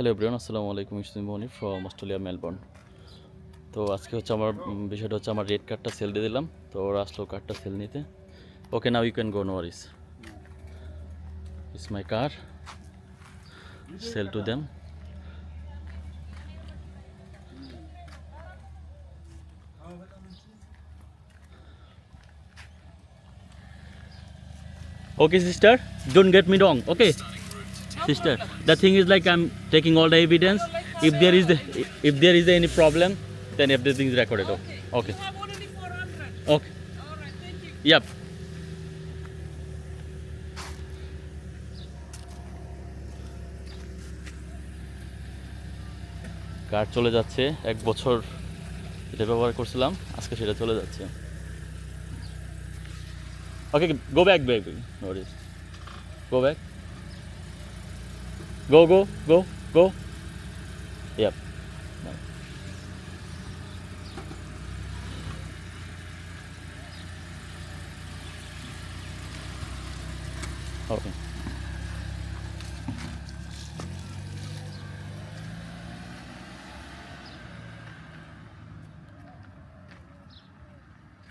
Hello everyone আসসালামু আলাইকুম Islam Moni from Australia Melbourne তো আজকে হচ্ছে আমার বিষয়টা হচ্ছে আমার রেড কার্ডটা সেল দিয়ে দিলাম তো ওরা আসলো কার্ডটা সেল নিতে। Okay now you can go no worries is my car sell to them Okay, sister, don't get me wrong. Okay, sister. The thing is like I'm taking all the evidence. If there is the, if there is any problem, then everything is recorded. Okay. Okay. have already 400. Okay. Yep. Car চলে যাচ্ছে এক বছর এটা ব্যবহার করছিলাম আজকে সেটা চলে যাচ্ছে okay go back back no worries go back go go go go yep okay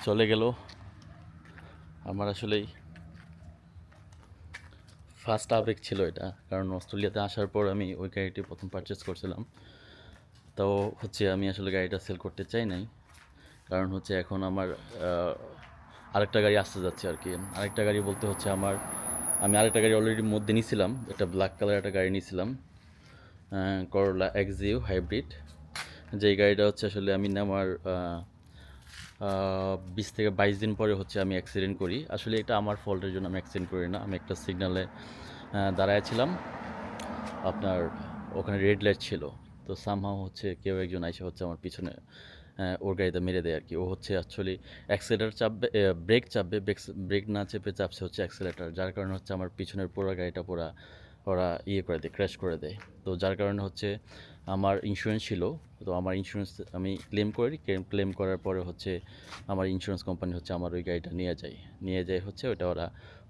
চলে গেল। আমার আসলেই ফার্স্ট আবেগ ছিল এটা কারণ অস্ট্রেলিয়াতে আসার পর আমি ওই গাড়িটি প্রথম পারচেস করছিলাম। তো হচ্ছে আমি আসলে গাড়িটা সেল করতে চাই নাই কারণ হচ্ছে এখন আমার আরেকটা গাড়ি আসতে যাচ্ছে আর কি। আরেকটা গাড়ি বলতে হচ্ছে আমার আমি আরেকটা গাড়ি অলরেডি মধ্যে নিয়েছিলাম একটা ব্ল্যাক কালার একটা গাড়ি নিয়েছিলাম করলা এক্সিউ হাইব্রিড যেই গাড়িটা হচ্ছে আসলে আমি আহ, বিশ থেকে বাইশ দিন পরে হচ্ছে আমি অ্যাক্সিডেন্ট করি। আসলে এটা আমার ফল্টের জন্য আমি অ্যাক্সিডেন্ট করি না। আমি একটা সিগনালে দাঁড়ায় ছিলাম। আপনার ওখানে রেড লাইট ছিল। তো সামহাও হচ্ছে কেউ একজন এসে হচ্ছে আমার পিছনে ওর গাড়িতে মেরে দেয় আর কি ও হচ্ছে অ্যাকচুয়ালি অ্যাক্সিলেটার চাপবে ব্রেক চাপবে। ব্রেক না চেপে চাপছে হচ্ছে অ্যাক্সিলেটার যার কারণে হচ্ছে আমার পিছনের পুরো গাড়িটা পুরা ওরা ইয়ে করে দেয় ক্র্যাশ করে দেয়। তো যার কারণে হচ্ছে আমার ইন্স্যুরেন্স ছিল। তো আমার ইন্স্যুরেন্স আমি ক্লেম করি। ক্লেম করার পরে হচ্ছে আমার ইন্স্যুরেন্স কোম্পানি হচ্ছে আমার ওই গাড়িটা নিয়ে যায়। নিয়ে যায় হচ্ছে ওটা ওরা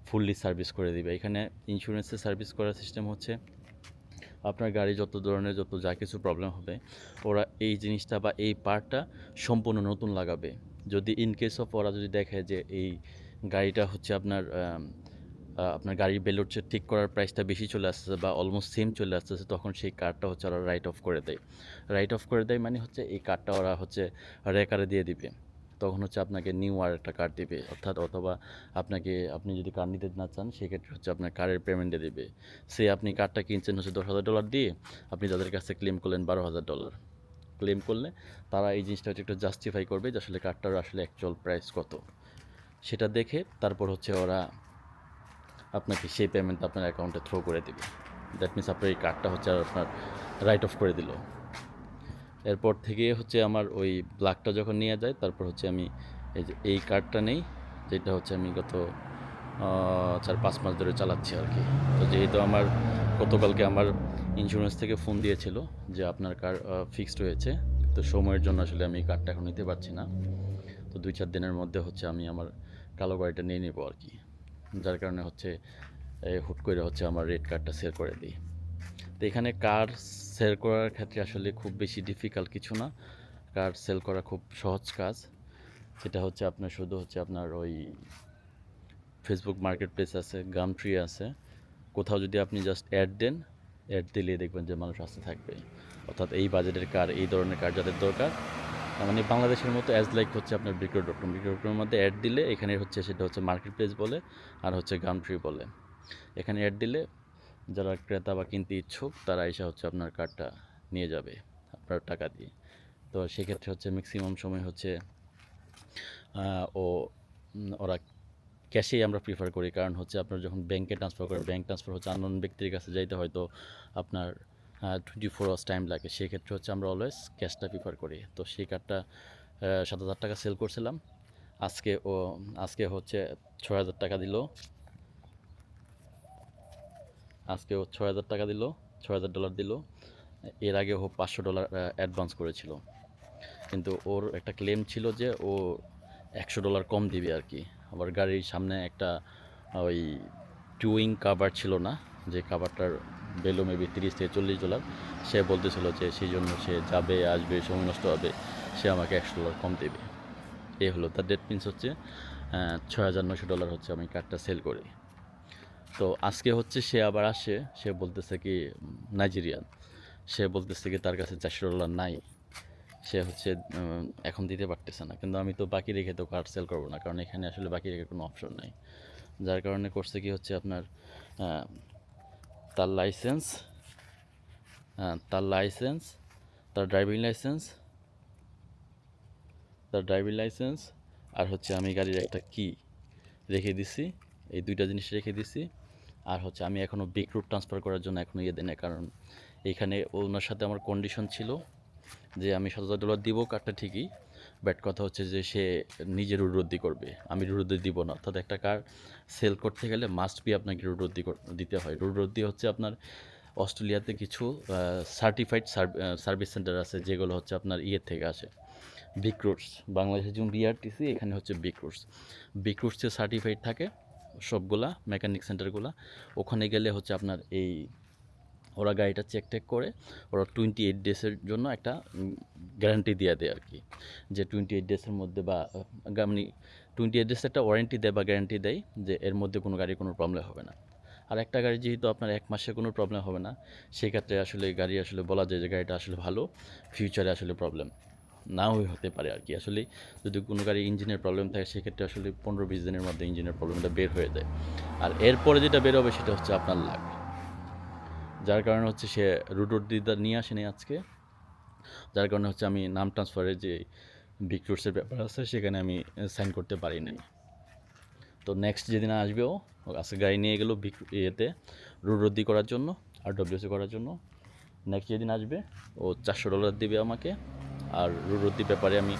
ফুললি সার্ভিস করে দিবে। এখানে ইন্স্যুরেন্সের সার্ভিস করার সিস্টেম হচ্ছে আপনার গাড়ি যত ধরনের যত যা কিছু প্রবলেম হবে, ওরা এই জিনিসটা বা এই পার্টটা সম্পূর্ণ নতুন লাগাবে। যদি ইন কেস অফ ওরা যদি দেখে যে এই গাড়িটা হচ্ছে আপনার আপনার গাড়ির বেলুটছে ঠিক করার প্রাইসটা বেশি চলে আসতেছে বা অলমোস্ট সেম চলে আসতেছে, তখন সেই কার্ডটা হচ্ছে ওরা রাইট অফ করে দেয়। রাইট অফ করে দেয় মানে হচ্ছে এই কার্ডটা ওরা হচ্ছে রেকারে দিয়ে দিবে। তখন হচ্ছে আপনাকে নিউ আর একটা কার্ড দিবে, অর্থাৎ অথবা আপনাকে, আপনি যদি কার নিতে না চান, সেক্ষেত্রে হচ্ছে আপনার কার্ডের পেমেন্টে দেবে। সে আপনি কার্ডটা কিনছেন হচ্ছে দশ হাজার ডলার দিয়ে, আপনি তাদের কাছে ক্লেম করলেন বারো হাজার ডলার ক্লেম করলে তারা এই জিনিসটা হচ্ছে একটু জাস্টিফাই করবে যে আসলে কার্ডটার আসলে অ্যাকচুয়াল প্রাইস কত। সেটা দেখে তারপর হচ্ছে ওরা আপনাকে সেই পেমেন্ট আপনার অ্যাকাউন্টে থ্রো করে দিবে। দ্যাট মিনস আপনার এই কার্ডটা হচ্ছে আর আপনার রাইট অফ করে দিল। এরপর থেকে হচ্ছে আমার ওই ব্লাকটা যখন নিয়ে যায়, তারপর হচ্ছে আমি এই যে এই কার্ডটা নেই, যেটা হচ্ছে আমি গত চার পাঁচ মাস ধরে চালাচ্ছি আর কি। তো যেহেতু আমার গতকালকে আমার ইন্স্যুরেন্স থেকে ফোন দিয়েছিল যে আপনার কার ফিক্সড হয়েছে, তো সময়ের জন্য আসলে আমি কার্ডটা এখন নিতে পারছি না। তো দুই চার দিনের মধ্যে হচ্ছে আমি আমার কালো গাড়িটা নিয়ে নেব আর কি। যার কারণে হচ্ছে হুট করে হচ্ছে আমার রেড কার্ডটা সেল করে দিই। তো এখানে কার সেল করার ক্ষেত্রে আসলে খুব বেশি ডিফিকাল্ট কিছু না। কার সেল করা খুব সহজ কাজ। সেটা হচ্ছে আপনার শুধু হচ্ছে আপনার ওই ফেসবুক মার্কেট প্লেস আছে গাম ট্রি আছে। কোথাও যদি আপনি জাস্ট অ্যাড দেন অ্যাড দিলে দেখবেন যে মানুষ আসতে থাকবে। অর্থাৎ এই বাজেটের কার এই ধরনের কার যাদের দরকার মানে বাংলাদেশের মতো অ্যাজ লাইক হচ্ছে আপনার বিক্রয় ডট কম বিক্রয় ডট মধ্যে অ্যাড দিলে এখানে হচ্ছে সেটা হচ্ছে মার্কেট প্লেস বলে, আর হচ্ছে গাম ট্রি বলে। এখানে অ্যাড দিলে যারা ক্রেতা বা কিনতে ইচ্ছুক, তারা এসে হচ্ছে আপনার কার্ডটা নিয়ে যাবে, আপনার টাকা দিয়ে। তো সেক্ষেত্রে হচ্ছে ম্যাক্সিমাম সময় হচ্ছে ও ওরা ক্যাশেই আমরা প্রিফার করি। কারণ হচ্ছে আপনার যখন ব্যাংকে ট্রান্সফার করে ব্যাংক ট্রান্সফার হচ্ছে আননোন ব্যক্তির কাছে যাইতে হয়তো আপনার টোয়েন্টি ফোর আওয়ার্স টাইম লাগে। সেক্ষেত্রে হচ্ছে আমরা অলওয়েজ ক্যাশটা প্রিফার করি। তো সেই কার্ডটা সাত হাজার টাকা সেল করছিলাম। আজকে ও, আজকে হচ্ছে ছয় হাজার টাকা দিল। আজকে ও ছয় হাজার টাকা দিল, ছয় হাজার ডলার দিল। এর আগে ও পাঁচশো ডলার অ্যাডভান্স করেছিল। কিন্তু ওর একটা ক্লেম ছিল যে ও একশো ডলার কম দিবে আর কি। আবার গাড়ির সামনে একটা ওই টুইং কাভার ছিল না, যে কাভারটার বেলো মেবি তিরিশ থেকে চল্লিশ ডলার। সে বলতেছিল যে সেই জন্য সে যাবে, আসবে, সময় নষ্ট হবে, সে আমাকে একশো ডলার কম দেবে। এই হলো তার ডেট মিনস হচ্ছে ছয় হাজার নশো ডলার হচ্ছে আমি কার্ডটা সেল করি। তো আজকে হচ্ছে সে আবার আসে, সে বলতেছে কি নাইজেরিয়ান সে বলতেছে কি, তার কাছে চারশো ডলার নাই। সে হচ্ছে এখন দিতে পারতেছে না। কিন্তু আমি তো বাকি রেখে তো কার্ড সেল করব না, কারণ এখানে আসলে বাকি রেখে কোনো অপশন নাই। যার কারণে করছে কি হচ্ছে আপনার তার লাইসেন্স তার লাইসেন্স তার ড্রাইভিং লাইসেন্স তার ড্রাইভিং লাইসেন্স আর হচ্ছে আমি গাড়ির একটা কি রেখে দিছি। এই দুইটা জিনিস রেখে দিছি। আর হচ্ছে আমি এখনও বিগ রুট ট্রান্সফার করার জন্য এখনও ইয়ে দিই না কারণ এখানে ওনার সাথে আমার কন্ডিশন ছিল যে আমি সাত হাজার ডলার দিব কারটা ঠিকই। বাট কথা হচ্ছে যে সে নিজে রুডরদ্দি করবে। আমি রুডরদ্দি দিব না। অর্থাৎ একটা কার সেল করতে গেলে মাস্ট বি আপনাকে রুডরদ্দি দিতে হয়। রুডরদ্দি হচ্ছে আপনার অস্ট্রেলিয়াতে কিছু সার্টিফাইড সার্ভিস সেন্টার আছে যেগুলো হচ্ছে আপনার ইয়ের থেকে আসে। বিগ রুটস বাংলাদেশে যেমন বিআরটিসি এখানে হচ্ছে বিগ রুটস বিগ রুটসে সার্টিফাইড থাকে সবগুলা মেকানিক সেন্টারগুলা ওখানে গেলে হচ্ছে আপনার এই ওরা গাড়িটা চেক টেক করে, ওরা টোয়েন্টি এইট ডেজের জন্য একটা গ্যারান্টি দিয়ে দেয় আর কি যে টোয়েন্টি এইট ডেজের মধ্যে বা মানে টোয়েন্টি এইট ডেজ একটা ওয়ারেন্টি দেয় বা গ্যারান্টি দেয় যে এর মধ্যে কোনো গাড়ির কোনো প্রবলেম হবে না। আর একটা গাড়ি যেহেতু আপনার এক মাসে কোনো প্রবলেম হবে না, সেক্ষেত্রে আসলে গাড়ি আসলে বলা যায় যে গাড়িটা আসলে ভালো ফিউচারে আসলে প্রবলেম নাও হতে পারে আর কি আসলে যদি কোনো গাড়ি ইঞ্জিনের প্রবলেম থাকে, সেক্ষেত্রে আসলে পনেরো বিশ দিনের মধ্যে ইঞ্জিনের প্রবলেমটা বের হয়ে যায়। আর এরপরে যেটা বের হবে সেটা হচ্ছে আপনার লাগ যার কারণে হচ্ছে সে রুটোর দিদার নিয়ে আসেনি আজকে। যার কারণে হচ্ছে আমি নাম ট্রান্সফারের যে বিগ রুটসের ব্যাপার আছে, সেখানে আমি সাইন করতে পারি নাই। তো নেক্সট যেদিন আসবে ও আজকে গাড়ি নিয়ে গেলো বিগ ইয়েতে রুডরদ্দি করার জন্য আর ডব্লিউসি করার জন্য। নেক্সট যেদিন আসবে, ও চারশো ডলার দিবে আমাকে, আর রুডরদ্দি ব্যাপারে আমি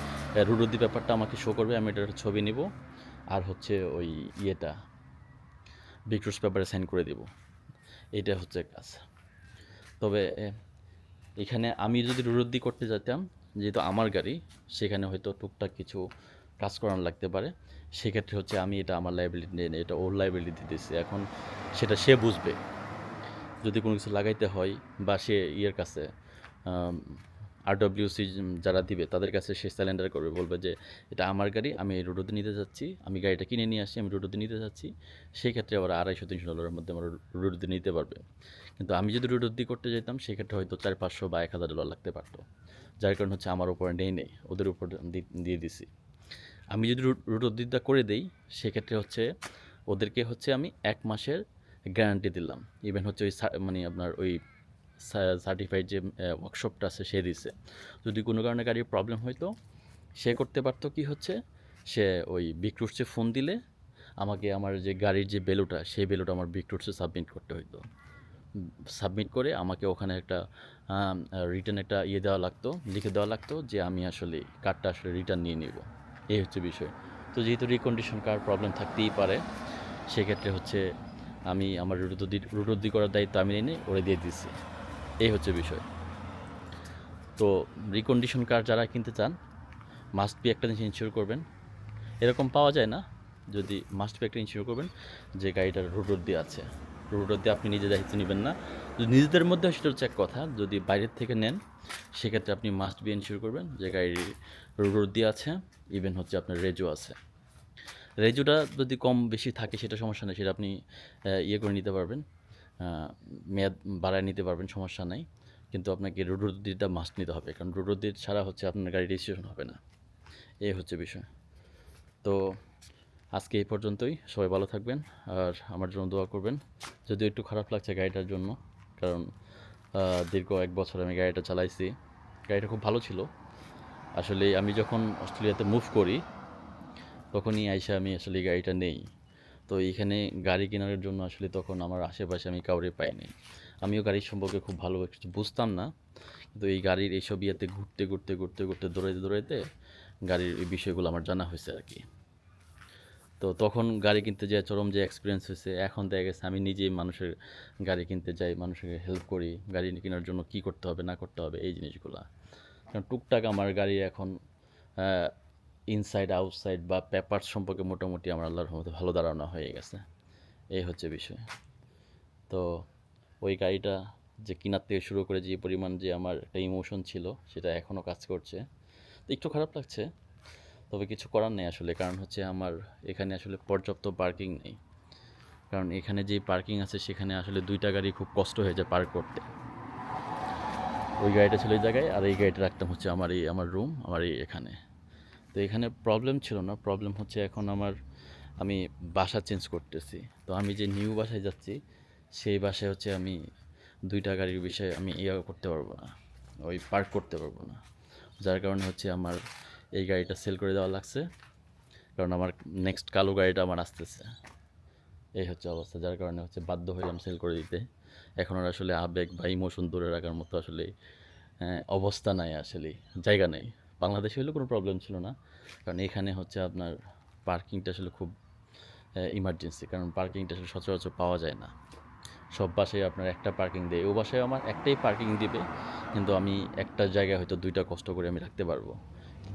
রুডরদ্দি ব্যাপারটা আমাকে শো করবে, আমি এটার ছবি নিব, আর হচ্ছে ওই ইয়েটা বিগ রুটস ব্যাপারে সাইন করে দেব। এটা হচ্ছে কাজ। তবে এখানে আমি যদি রুরুদ্দি করতে যেতাম, যেহেতু আমার গাড়ি, সেখানে হয়তো টুকটাক কিছু কাজ করানো লাগতে পারে। সেক্ষেত্রে হচ্ছে আমি এটা আমার লাইবিলিটি নিয়ে, এটা ওর লাইবিলিটি দিতেছি এখন সেটা সে বুঝবে। যদি কোনো কিছু লাগাইতে হয় বা সে ইয়ের কাছে আর ডব্লিউসি যারা দিবে, তাদের কাছে সে স্যালেন্ডার করবে, বলবে যে, এটা আমার গাড়ি, আমি রোডোতে নিতে যাচ্ছি, আমি গাড়িটা কিনে নিয়ে আসি আমি রোডোতে নিতে যাচ্ছি। সেই ক্ষেত্রে ওরা আড়াইশো তিনশো ডলারের মধ্যে আমার রোডোতে নিতে পারবে। কিন্তু আমি যদি রোডোদ্দি করতে যেতাম সেক্ষেত্রে হয়তো চার পাঁচশো বা এক হাজার ডলার লাগতে পারতো। যার কারণে হচ্ছে আমার উপরে নেই নেই, ওদের উপর দিয়ে দিছি। আমি যদি রুটোদ্দিটা করে দেই, সেক্ষেত্রে হচ্ছে ওদেরকে হচ্ছে আমি এক মাসের গ্যারান্টি দিলাম। ইভেন হচ্ছে ওই মানে আপনার ওই সার্টিফাইড যে ওয়ার্কশপটা আছে সে দিছে। যদি কোনো কারণে গাড়ির প্রবলেম হইতো, সে করতে পারতো কি হচ্ছে, সে ওই বিক্রুটসে ফোন দিলে, আমাকে আমার যে গাড়ির যে বেলুটা, সেই বেলুটা আমার বিক্রুটসে সাবমিট করতে হইতো। সাবমিট করে আমাকে ওখানে একটা রিটার্ন একটা ইয়ে দেওয়া লাগতো, লিখে দেওয়া লাগতো যে, আমি আসলে কার্ডটা আসলে রিটার্ন নিয়ে নিব। এই হচ্ছে বিষয়। তো যেহেতু রিকন্ডিশন কার্ড প্রবলেম থাকতেই পারে, সেক্ষেত্রে হচ্ছে আমি আমার রুটোদি রুটোদি করার দায়িত্ব আমি নিয়ে ওরে দিয়ে দিচ্ছি এই হচ্ছে বিষয়। তো রিকন্ডিশন কার যারা কিনতে চান মাস্ট বি একটা জিনিস ইনশিওর করবেন। এরকম পাওয়া যায় না, যদি মাস্ট বি একটা ইনশিওর করবেন যে গাড়িটার রুটোর দিয়ে আছে। রুটোর দিয়ে আপনি নিজে দায়িত্ব নেবেন না। যদি নিজেদের মধ্যে সেটা হচ্ছে এক কথা, যদি বাইরের থেকে নেন, সেক্ষেত্রে আপনি মাস্ট বি ইনশিওর করবেন যে গাড়ির রুটোর দিয়ে আছে ইভেন হচ্ছে আপনার রেজো আছে। রেজোটা যদি কম বেশি থাকে সেটা সমস্যা নেই, সেটা আপনি ইয়ে করে নিতে পারবেন। মেয়াদ বাড়ায় নিতে পারবেন, সমস্যা নাই। কিন্তু আপনাকে রুডোদিটা মাস্ট নিতে হবে, কারণ রুডোদির ছাড়া হচ্ছে আপনার গাড়ি রেজিস্ট্রেশন হবে না। এই হচ্ছে বিষয়। তো আজকে এই পর্যন্তই। সবাই ভালো থাকবেন আর আমার জন্য দোয়া করবেন। যদিও একটু খারাপ লাগছে গাড়িটার জন্য, কারণ দীর্ঘ এক বছর আমি গাড়িটা চালাইছি। গাড়িটা খুব ভালো ছিল। আসলে আমি যখন অস্ট্রেলিয়াতে মুভ করি, তখনই আইসা আমি আসলে গাড়িটা নেই। তো এইখানে গাড়ি কেনার জন্য আসলে তখন আমার আশেপাশে আমি কাউরে পাইনি। আমিও গাড়ির সম্পর্কে খুব ভালো কিছু বুঝতাম না। কিন্তু এই গাড়ির এইসব ইয়েতে ঘুরতে ঘুরতে ঘুরতে ঘুরতে, দৌড়াইতে দৌড়াইতে গাড়ির এই বিষয়গুলো আমার জানা হয়েছে আর কি। তো তখন গাড়ি কিনতে যাই, চরম যে এক্সপিরিয়েন্স হয়েছে, এখন দেখা গেছে আমি নিজেই মানুষের গাড়ি কিনতে যাই মানুষকে হেল্প করি, গাড়ি কেনার জন্য কী করতে হবে, না করতে হবে, এই জিনিসগুলো। কারণ টুকটাক আমার গাড়ি এখন ইনসাইড আউটসাইড বা পেপার সম্পর্কে মোটামুটি আমার আল্লাহর রহমতে ভালো ধারণা হয়ে গেছে। এই হচ্ছে বিষয়। তো ওই গাড়িটা যে কেনার থেকে শুরু করে যে পরিমাণ যে আমার একটা ইমোশন ছিল, সেটা এখনও কাজ করছে। তো একটু খারাপ লাগছে, তবে কিছু করার নেই আসলে। কারণ হচ্ছে আমার এখানে আসলে পর্যাপ্ত পার্কিং নেই। কারণ এখানে যে পার্কিং আছে, সেখানে আসলে দুইটা গাড়ি খুব কষ্ট হয়ে যায় পার্ক করতে। ওই গাড়িটা ছিল ওই জায়গায়, আর এই গাড়িটা রাখতাম হচ্ছে আমার এই, আমার রুম আমার এই এখানে। তো এখানে প্রবলেম ছিল না। প্রবলেম হচ্ছে এখন আমার, আমি বাসা চেঞ্জ করতেছি। তো আমি যে নিউ বাসায় যাচ্ছি, সেই বাসায় হচ্ছে আমি দুইটা গাড়ির বিষয়ে আমি ইয়ে করতে পারব না। ওই পার্ক করতে পারব না। যার কারণে হচ্ছে আমার এই গাড়িটা সেল করে দেওয়া লাগছে। কারণ আমার নেক্সট কালো গাড়িটা আমার আসতেছে। এই হচ্ছে অবস্থা। যার কারণে হচ্ছে বাধ্য হইলাম সেল করে দিতে। এখন আর আসলে আবেগ বা ইমোশন ধরে রাখার মতো আসলে অবস্থা নাই আসলে, জায়গা নেই। বাংলাদেশে হলে কোনো প্রবলেম ছিল না। কারণ এখানে হচ্ছে আপনার পার্কিংটা আসলে খুব ইমার্জেন্সি কারণ পার্কিংটা আসলে সচরাচর পাওয়া যায় না। সব বাসায় আপনার একটা পার্কিং দেয়, ও বাসায় আমার একটাই পার্কিং দিবে, কিন্তু আমি একটা জায়গায় হয়তো দুইটা কষ্ট করে আমি রাখতে পারব।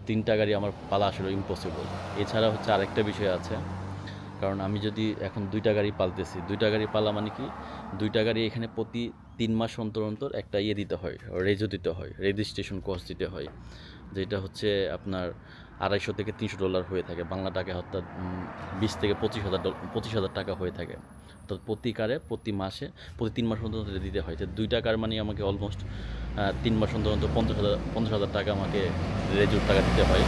তিনটা গাড়ি আমার পালা আসলে ইম্পসিবল এছাড়া হচ্ছে আরেকটা বিষয় আছে, কারণ আমি যদি এখন দুইটা গাড়ি পালতেছি, দুইটা গাড়ি পালা মানে কি? দুইটা গাড়ি এখানে প্রতি তিন মাস অন্তর অন্তর একটা ইয়ে দিতে হয় রেজো দিতে হয়, রেজিস্ট্রেশন কস্ট দিতে হয়। যেটা হচ্ছে আপনার আড়াইশো থেকে তিনশো ডলার হয়ে থাকে। বাংলা টাকা অর্থাৎ বিশ থেকে পঁচিশ হাজার পঁচিশ হাজার টাকা হয়ে থাকে। অর্থাৎ প্রতি কারে, প্রতি মাসে, প্রতি তিন মাস অন্তর অন্তর দিতে হয়। তো দুইটা কার মানে আমাকে অলমোস্ট তিন মাস অন্তর অন্তর পঞ্চাশ হাজার পঞ্চাশ হাজার টাকা আমাকে রেজুর টাকা দিতে হয়।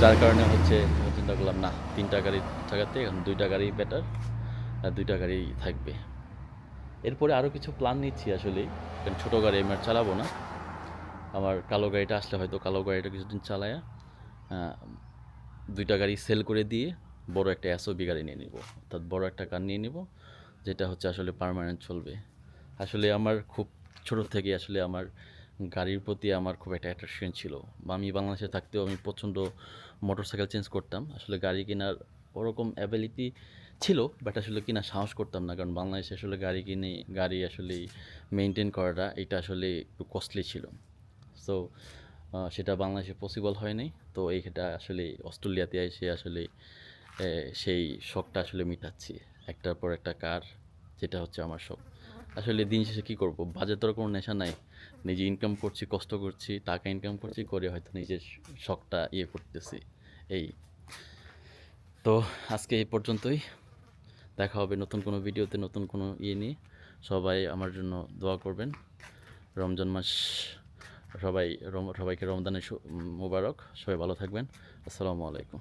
যার কারণে হচ্ছে, চিন্তা করলাম না, তিনটা গাড়ি থাকাতে এখন দুইটা গাড়ি বেটার দুইটা গাড়ি থাকবে। এরপরে আরও কিছু প্ল্যান নিচ্ছি আসলে কারণ ছোটো গাড়ি আমি আর চালাবো না। আমার কালো গাড়িটা আসলে হয়তো কালো গাড়িটা কিছুদিন চালায়া দুইটা গাড়ি সেল করে দিয়ে বড় একটা এসওবি গাড়ি নিয়ে নিব। অর্থাৎ বড় একটা কার নিয়ে নিব, যেটা হচ্ছে আসলে পার্মানেন্ট চলবে। আসলে আমার খুব ছোটো থেকে আসলে আমার গাড়ির প্রতি আমার খুব একটা অ্যাট্রাকশন ছিল। বা আমি বাংলাদেশে থাকতেও আমি প্রচণ্ড মোটরসাইকেল চেঞ্জ করতাম। আসলে গাড়ি কেনার ওরকম অ্যাবিলিটি ছিল বাট আসলে কিনা সাহস করতাম না। কারণ বাংলাদেশে আসলে গাড়ি কিনে, গাড়ি আসলে মেনটেন করাটা, এটা আসলে একটু কস্টলি ছিল। সো সেটা বাংলাদেশে পসিবল হয়নি তো এইটা আসলে অস্ট্রেলিয়াতে এসে আসলে সেই শখটা আসলে মিটাচ্ছি। একটার পর একটা কার, যেটা হচ্ছে আমার শখ। আসলে দিন শেষে কী করব? বাজে তোর কোনো নেশা নাই। নিজে ইনকাম করছি, কষ্ট করছি, টাকা ইনকাম করছি, করে হয়তো নিজের শখটা ইয়ে করতেছি। এই তো আজকে এই পর্যন্তই। দেখা হবে নতুন কোনো ভিডিওতে, নতুন কোনো ইয়ে নিয়ে। সবাই আমার জন্য দোয়া করবেন। রমজান মাস সবাই সবাইকে রমজানের মুবারক মোবারক। সবাই ভালো থাকবেন। আসসালামু আলাইকুম।